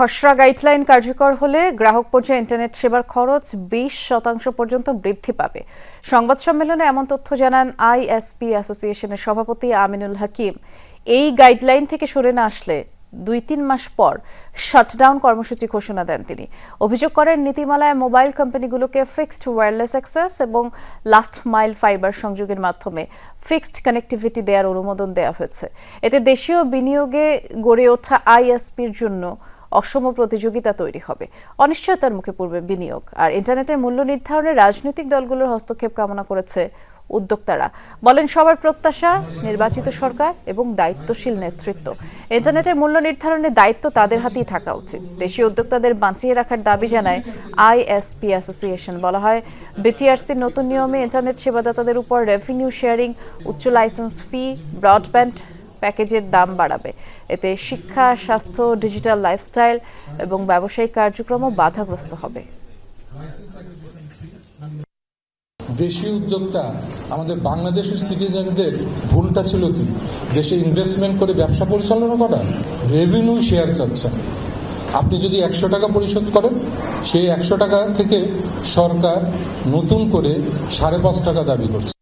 খসড়া গাইডলাইন কার্যকর হলে গ্রাহক পর্যায়ে ইন্টারনেট সেবার খরচ বিশ শতাংশ পর্যন্ত বৃদ্ধি পাবে। সংবাদ সম্মেলনে এমন তথ্য জানান আইএসপি অ্যাসোসিয়েশনের সভাপতি আমিনুল হাকিম। এই গাইডলাইন থেকে সরে না আসলে দুই তিন মাস পর শাটডাউন কর্মসূচি ঘোষণা দেন তিনি। অভিযোগ করেন, নীতিমালায় মোবাইল কোম্পানিগুলোকে ফিক্সড ওয়্যারলেস অ্যাক্সেস এবং লাস্ট মাইল ফাইবার সংযোগের মাধ্যমে ফিক্সড কানেক্টিভিটি দেওয়ার অনুমোদন দেওয়া হয়েছে। এতে দেশীয় বিনিয়োগে গড়ে ওঠা আইএসপির জন্য অসম প্রতিযোগিতা তৈরি হবে। অনিশ্চয়তার মুখে পড়বে বিনিয়োগ। আর ইন্টারনেটের মূল্য নির্ধারণে রাজনৈতিক দলগুলোর হস্তক্ষেপ কামনা করেছে উদ্যোক্তারা। বলেন, সবার প্রত্যাশা, নির্বাচিত সরকার এবং দায়িত্বশীল নেতৃত্ব। ইন্টারনেটের মূল্য নির্ধারণের দায়িত্ব তাদের হাতেই থাকা উচিত। দেশীয় উদ্যোক্তাদের বাঁচিয়ে রাখার দাবি জানায় আইএসপি অ্যাসোসিয়েশন। বলা হয়, বিটিআরসির নতুন নিয়মে ইন্টারনেট সেবাদাতাদের উপর রেভিনিউ শেয়ারিং, উচ্চ লাইসেন্স ফি, ব্রডব্যান্ড প্যাকেজের দাম বাড়াবে। এতে শিক্ষা, স্বাস্থ্য, ডিজিটাল লাইফস্টাইল এবং ব্যবসায়িক কার্যক্রমও বাধাগ্রস্ত হবে। দেশীয় উদ্যোক্তা, আমাদের বাংলাদেশের সিটিজেনদের ভুলটা ছিল কি? দেশে ইনভেস্টমেন্ট করে ব্যবসা পরিচালনা করা? রেভিনিউ শেয়ার চাচ্ছেন। আপনি যদি একশো টাকা পরিশোধ করেন, সেই একশো টাকা থেকে সরকার নতুন করে সাড়ে পাঁচ টাকা দাবি করছে।